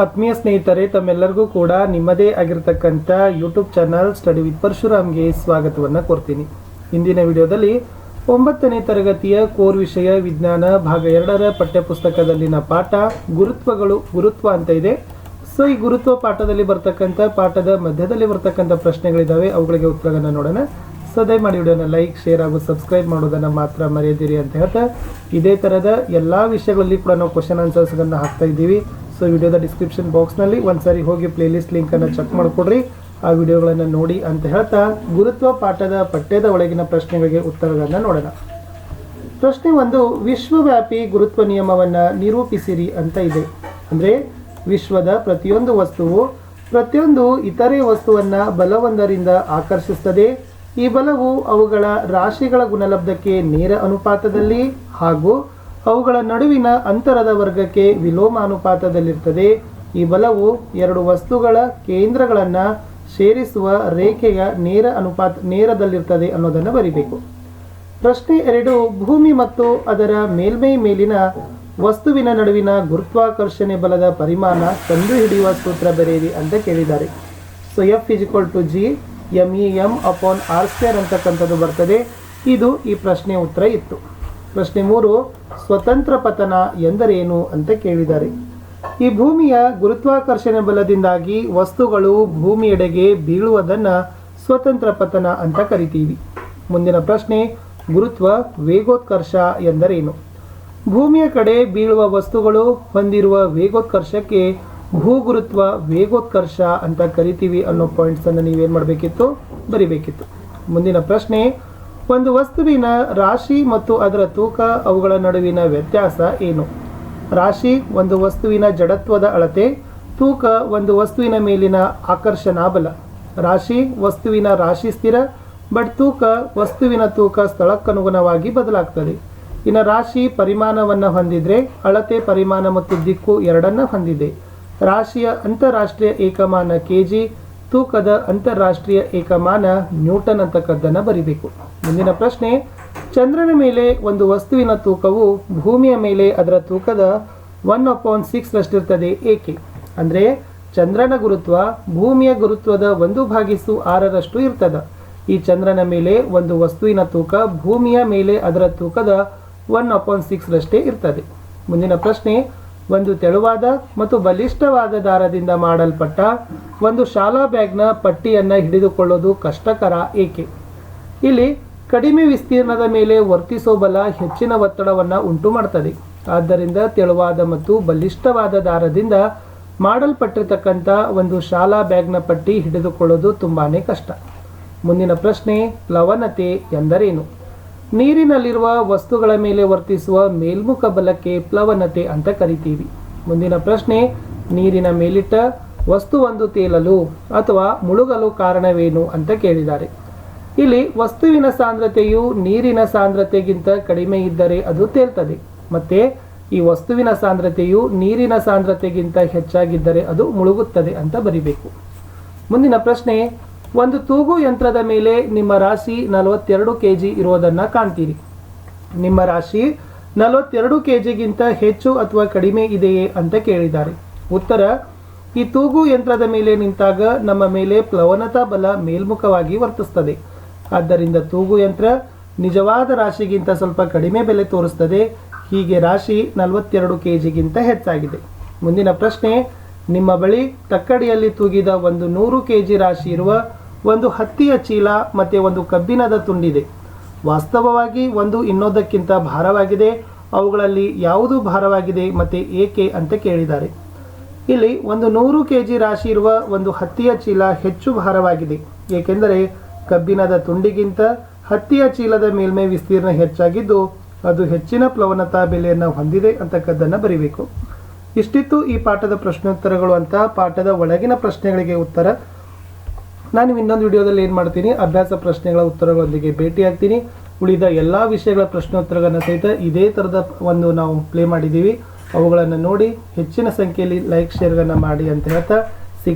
ಆತ್ಮೀಯ ಸ್ನೇಹಿತರೆ, ತಮ್ಮೆಲ್ಲರಿಗೂ ಕೂಡ ನಿಮ್ಮದೇ ಆಗಿರತಕ್ಕಂಥ ಯೂಟ್ಯೂಬ್ ಚಾನಲ್ ಸ್ಟಡಿ ವಿತ್ ಪರಶುರಾಮ್ಗೆ ಸ್ವಾಗತವನ್ನು ಕೊಡ್ತೀನಿ ಇಂದಿನ ವಿಡಿಯೋದಲ್ಲಿ ಒಂಬತ್ತನೇ ತರಗತಿಯ ಕೋರ್ ವಿಷಯ ವಿಜ್ಞಾನ ಭಾಗ ಎರಡರ ಪಠ್ಯಪುಸ್ತಕದಲ್ಲಿನ ಪಾಠ ಗುರುತ್ವಗಳು, ಗುರುತ್ವ ಅಂತ ಇದೆ. ಸೊ ಈ ಗುರುತ್ವ ಪಾಠದಲ್ಲಿ ಬರ್ತಕ್ಕಂಥ ಪಾಠದ ಮಧ್ಯದಲ್ಲಿ ಬರ್ತಕ್ಕಂಥ ಪ್ರಶ್ನೆಗಳಿದ್ದಾವೆ ಅವುಗಳಿಗೆ ಉತ್ತರಗಳನ್ನು ನೋಡೋಣ. ಸೊ ದಯಮಾಡಿ ವಿಡಿಯೋನ ಲೈಕ್ ಶೇರ್ ಹಾಗೂ ಸಬ್ಸ್ಕ್ರೈಬ್ ಮಾಡೋದನ್ನು ಮಾತ್ರ ಮರೆಯದಿರಿ ಅಂತ ಹೇಳ್ತಾ, ಇದೇ ಥರದ ಎಲ್ಲ ವಿಷಯಗಳಲ್ಲಿ ಕೂಡ ನಾವು ಕ್ವಶನ್ ಆನ್ಸರ್ಸ್ಗಳನ್ನು ಹಾಕ್ತಾ ಇದ್ದೀವಿ. ಸೊ ವಿಡಿಯೋದ ಡಿಸ್ಕ್ರಿಪ್ಷನ್ ಬಾಕ್ಸ್ನಲ್ಲಿ ಒಂದ್ಸರಿ ಹೋಗಿ ಪ್ಲೇಲಿಸ್ಟ್ ಲಿಂಕನ್ನು ಚೆಕ್ ಮಾಡಿಕೊಡ್ರಿ. ಆ ವಿಡಿಯೋಗಳನ್ನು ನೋಡಿ ಅಂತ ಹೇಳ್ತಾ ಗುರುತ್ವ ಪಾಠದ ಪಠ್ಯದ ಒಳಗಿನ ಪ್ರಶ್ನೆಗಳಿಗೆ ಉತ್ತರಗಳನ್ನು ನೋಡೋಣ. ಪ್ರಶ್ನೆ ಒಂದು, ವಿಶ್ವವ್ಯಾಪಿ ಗುರುತ್ವ ನಿಯಮವನ್ನು ನಿರೂಪಿಸಿರಿ ಅಂತ ಇದೆ. ಅಂದರೆ ವಿಶ್ವದ ಪ್ರತಿಯೊಂದು ವಸ್ತುವು ಪ್ರತಿಯೊಂದು ಇತರೆ ವಸ್ತುವನ್ನು ಬಲವೊಂದರಿಂದ ಆಕರ್ಷಿಸುತ್ತದೆ. ಈ ಬಲವು ಅವುಗಳ ರಾಶಿಗಳ ಗುಣಲಬ್ಧಕ್ಕೆ ನೇರ ಅನುಪಾತದಲ್ಲಿ ಹಾಗೂ ಅವುಗಳ ನಡುವಿನ ಅಂತರದ ವರ್ಗಕ್ಕೆ ವಿಲೋಮ ಅನುಪಾತದಲ್ಲಿರ್ತದೆ ಈ ಬಲವು ಎರಡು ವಸ್ತುಗಳ ಕೇಂದ್ರಗಳನ್ನು ಸೇರಿಸುವ ರೇಖೆಯ ನೇರ ಅನುಪಾತ, ನೇರದಲ್ಲಿರ್ತದೆ ಅನ್ನೋದನ್ನು ಬರಿಬೇಕು. ಪ್ರಶ್ನೆ ಎರಡು, ಭೂಮಿ ಮತ್ತು ಅದರ ಮೇಲ್ಮೈ ಮೇಲಿನ ವಸ್ತುವಿನ ನಡುವಿನ ಗುರುತ್ವಾಕರ್ಷಣೆ ಬಲದ ಪರಿಮಾಣ ಕಂಡುಹಿಡಿಯುವ ಸೂತ್ರ ಬರೆಯಿರಿ ಅಂತ ಕೇಳಿದ್ದಾರೆ. So F is equal to G M E M upon R square ಅಂತಕ್ಕಂಥದ್ದು ಬರ್ತದೆ. ಇದು ಈ ಪ್ರಶ್ನೆ ಉತ್ತರ ಇತ್ತು. ಪ್ರಶ್ನೆ ಮೂರು, ಸ್ವತಂತ್ರ ಪತನ ಎಂದರೇನು ಅಂತ ಕೇಳಿದ್ದಾರೆ. ಈ ಭೂಮಿಯ ಗುರುತ್ವಾಕರ್ಷಣೆ ಬಲದಿಂದಾಗಿ ವಸ್ತುಗಳು ಭೂಮಿಯೆಡೆಗೆ ಬೀಳುವುದನ್ನು ಸ್ವತಂತ್ರ ಪತನ ಅಂತ ಕರಿತೀವಿ. ಮುಂದಿನ ಪ್ರಶ್ನೆ, ಗುರುತ್ವ ವೇಗೋತ್ಕರ್ಷ ಎಂದರೇನು? ಭೂಮಿಯ ಕಡೆ ಬೀಳುವ ವಸ್ತುಗಳು ಹೊಂದಿರುವ ವೇಗೋತ್ಕರ್ಷಕ್ಕೆ ಭೂಗುರುತ್ವ ವೇಗೋತ್ಕರ್ಷ ಅಂತ ಕರಿತೀವಿ ಅನ್ನೋ ಪಾಯಿಂಟ್ಸನ್ನು ನೀವೇನು ಮಾಡಬೇಕಿತ್ತು? ಬರಿಬೇಕಿತ್ತು. ಮುಂದಿನ ಪ್ರಶ್ನೆ ಒಂದು ವಸ್ತುವಿನ ರಾಶಿ ಮತ್ತು ಅದರ ತೂಕ ಅವುಗಳ ನಡುವಿನ ವ್ಯತ್ಯಾಸ ಏನು? ರಾಶಿ ಒಂದು ವಸ್ತುವಿನ ಜಡತ್ವದ ಅಳತೆ, ತೂಕ ಒಂದು ವಸ್ತುವಿನ ಮೇಲಿನ ಆಕರ್ಷಣಾಬಲ ರಾಶಿ ವಸ್ತುವಿನ ರಾಶಿ ಸ್ಥಿರ, ಬಟ್ ತೂಕ ವಸ್ತುವಿನ ತೂಕ ಸ್ಥಳಕ್ಕನುಗುಣವಾಗಿ ಬದಲಾಗ್ತದೆ. ಇನ್ನು ರಾಶಿ ಪರಿಮಾಣವನ್ನು ಹೊಂದಿದ್ರೆ ಅಳತೆ ಪರಿಮಾಣ ಮತ್ತು ದಿಕ್ಕು ಎರಡನ್ನ ಹೊಂದಿದೆ. ರಾಶಿಯ ಅಂತಾರಾಷ್ಟ್ರೀಯ ಏಕಮಾನ ಕೆ ಜಿ ತೂಕದ ಅಂತಾರಾಷ್ಟ್ರೀಯ ಏಕಮಾನ ನ್ಯೂಟನ್ ಅಂತಕ್ಕದ್ದನ್ನು ಬರಿಬೇಕು. ಮುಂದಿನ ಪ್ರಶ್ನೆ, ಚಂದ್ರನ ಮೇಲೆ ಒಂದು ವಸ್ತುವಿನ ತೂಕವು ಭೂಮಿಯ ಮೇಲೆ ಅದರ ತೂಕದ ಒನ್ ಅಪಾಯಿಂಟ್ ಸಿಕ್ಸ್ ರಷ್ಟಿರ್ತದೆ ಏಕೆ? ಅಂದರೆ ಚಂದ್ರನ ಗುರುತ್ವ ಭೂಮಿಯ ಗುರುತ್ವದ ಒಂದು ಭಾಗಿಸು ಆರರಷ್ಟು ಇರ್ತದ. ಈ ಚಂದ್ರನ ಮೇಲೆ ಒಂದು ವಸ್ತುವಿನ ತೂಕ ಭೂಮಿಯ ಮೇಲೆ ಅದರ ತೂಕದ ಒನ್ ಅಪಾನ್ ಸಿಕ್ಸ್ ರಷ್ಟೇ ಇರ್ತದೆ. ಮುಂದಿನ ಪ್ರಶ್ನೆ, ಒಂದು ತೆಳುವಾದ ಮತ್ತು ಬಲಿಷ್ಠವಾದ ದಾರದಿಂದ ಮಾಡಲ್ಪಟ್ಟ ಒಂದು ಶಾಲಾ ಬ್ಯಾಗ್ನ ಪಟ್ಟಿಯನ್ನು ಹಿಡಿದುಕೊಳ್ಳೋದು ಕಷ್ಟಕರ, ಏಕೆ? ಇಲ್ಲಿ ಕಡಿಮೆ ವಿಸ್ತೀರ್ಣದ ಮೇಲೆ ವರ್ತಿಸೋ ಬಲ ಹೆಚ್ಚಿನ ಒತ್ತಡವನ್ನು ಉಂಟು ಮಾಡ್ತದೆ ಆದ್ದರಿಂದ ತೆಳುವಾದ ಮತ್ತು ಬಲಿಷ್ಠವಾದ ದಾರದಿಂದ ಮಾಡಲ್ಪಟ್ಟಿರತಕ್ಕಂಥ ಒಂದು ಶಾಲಾ ಬ್ಯಾಗ್ನ ಪಟ್ಟಿ ಹಿಡಿದುಕೊಳ್ಳೋದು ತುಂಬಾ ಕಷ್ಟ. ಮುಂದಿನ ಪ್ರಶ್ನೆ ಪ್ಲವನತೆ ಎಂದರೇನು? ನೀರಿನಲ್ಲಿರುವ ವಸ್ತುಗಳ ಮೇಲೆ ವರ್ತಿಸುವ ಮೇಲ್ಮುಖ ಬಲಕ್ಕೆ ಪ್ಲವನತೆ ಅಂತ ಕರಿತೀವಿ. ಮುಂದಿನ ಪ್ರಶ್ನೆ, ನೀರಿನ ಮೇಲಿಟ್ಟ ವಸ್ತುವೊಂದು ತೇಲಲು ಅಥವಾ ಮುಳುಗಲು ಕಾರಣವೇನು ಅಂತ ಕೇಳಿದ್ದಾರೆ. ಇಲ್ಲಿ ವಸ್ತುವಿನ ಸಾಂದ್ರತೆಯು ನೀರಿನ ಸಾಂದ್ರತೆಗಿಂತ ಕಡಿಮೆ ಇದ್ದರೆ ಅದು ತೇಲ್ತದೆ. ಮತ್ತೆ ಈ ವಸ್ತುವಿನ ಸಾಂದ್ರತೆಯು ನೀರಿನ ಸಾಂದ್ರತೆಗಿಂತ ಹೆಚ್ಚಾಗಿದ್ದರೆ ಅದು ಮುಳುಗುತ್ತದೆ ಅಂತ ಬರಿಬೇಕು. ಮುಂದಿನ ಪ್ರಶ್ನೆ, ಒಂದು ತೂಗು ಯಂತ್ರದ ಮೇಲೆ ನಿಮ್ಮ ರಾಶಿ ನಲವತ್ತೆರಡು ಕೆ ಜಿ ಇರೋದನ್ನು ಕಾಣ್ತೀರಿ. ನಿಮ್ಮ ರಾಶಿ ನಲವತ್ತೆರಡು ಕೆ ಜಿಗಿಂತ ಹೆಚ್ಚು ಅಥವಾ ಕಡಿಮೆ ಇದೆಯೇ ಅಂತ ಕೇಳಿದ್ದಾರೆ. ಉತ್ತರ, ಈ ತೂಗು ಯಂತ್ರದ ಮೇಲೆ ನಿಂತಾಗ ನಮ್ಮ ಮೇಲೆ ಪ್ಲವನತಾ ಬಲ ಮೇಲ್ಮುಖವಾಗಿ ವರ್ತಿಸ್ತದೆ. ಆದ್ದರಿಂದ ತೂಗು ಯಂತ್ರ ನಿಜವಾದ ರಾಶಿಗಿಂತ ಸ್ವಲ್ಪ ಕಡಿಮೆ ಬೆಲೆ ತೋರಿಸ್ತದೆ. ಹೀಗೆ ರಾಶಿ ನಲವತ್ತೆರಡು ಕೆ ಜಿಗಿಂತ ಹೆಚ್ಚಾಗಿದೆ. ಮುಂದಿನ ಪ್ರಶ್ನೆ, ನಿಮ್ಮ ಬಳಿ ತಕ್ಕಡಿಯಲ್ಲಿ ತೂಗಿದ ಒಂದು ನೂರು ಕೆ ಜಿ ರಾಶಿ ಇರುವ ಒಂದು ಹತ್ತಿಯ ಚೀಲ ಮತ್ತು ಒಂದು ಕಬ್ಬಿಣದ ತುಂಡಿದೆ. ವಾಸ್ತವವಾಗಿ ಒಂದು ಇನ್ನೊಂದಕ್ಕಿಂತ ಭಾರವಾಗಿದೆ. ಅವುಗಳಲ್ಲಿ ಯಾವುದು ಭಾರವಾಗಿದೆ ಮತ್ತು ಏಕೆ ಅಂತ ಕೇಳಿದ್ದಾರೆ. ಇಲ್ಲಿ ಒಂದು ನೂರು ಕೆ ಜಿ ರಾಶಿ ಇರುವ ಒಂದು ಹತ್ತಿಯ ಚೀಲ ಹೆಚ್ಚು ಭಾರವಾಗಿದೆ. ಏಕೆಂದರೆ ಕಬ್ಬಿಣದ ತುಂಡಿಗಿಂತ ಹತ್ತಿಯ ಚೀಲದ ಮೇಲ್ಮೈ ವಿಸ್ತೀರ್ಣ ಹೆಚ್ಚಾಗಿದ್ದು, ಅದು ಹೆಚ್ಚಿನ ಪ್ಲವನತಾ ಬೆಲೆಯನ್ನು ಹೊಂದಿದೆ ಅಂತಕ್ಕದ್ದನ್ನು ಬರೀಬೇಕು. ಇಷ್ಟಿತ್ತು ಈ ಪಾಠದ ಪ್ರಶ್ನೋತ್ತರಗಳು ಅಂತ ಪಾಠದ ಒಳಗಿನ ಪ್ರಶ್ನೆಗಳಿಗೆ ಉತ್ತರ. ನಾನು ಇನ್ನೊಂದು ವಿಡಿಯೋದಲ್ಲಿ ಏನು ಮಾಡ್ತೀನಿ, ಅಭ್ಯಾಸ ಪ್ರಶ್ನೆಗಳ ಉತ್ತರಗಳೊಂದಿಗೆ ಭೇಟಿ ಆಗ್ತೀನಿ ಉಳಿದ ಎಲ್ಲ ವಿಷಯಗಳ ಪ್ರಶ್ನೋತ್ತರಗಳನ್ನು ಸಹಿತ ಇದೇ ಥರದ ಒಂದು ನಾವು ಪ್ಲೇ ಮಾಡಿದ್ದೀವಿ. ಅವುಗಳನ್ನು ನೋಡಿ ಹೆಚ್ಚಿನ ಸಂಖ್ಯೆಯಲ್ಲಿ ಲೈಕ್ ಶೇರ್ಗಳನ್ನು ಮಾಡಿ ಅಂತ ಹೇಳ್ತಾ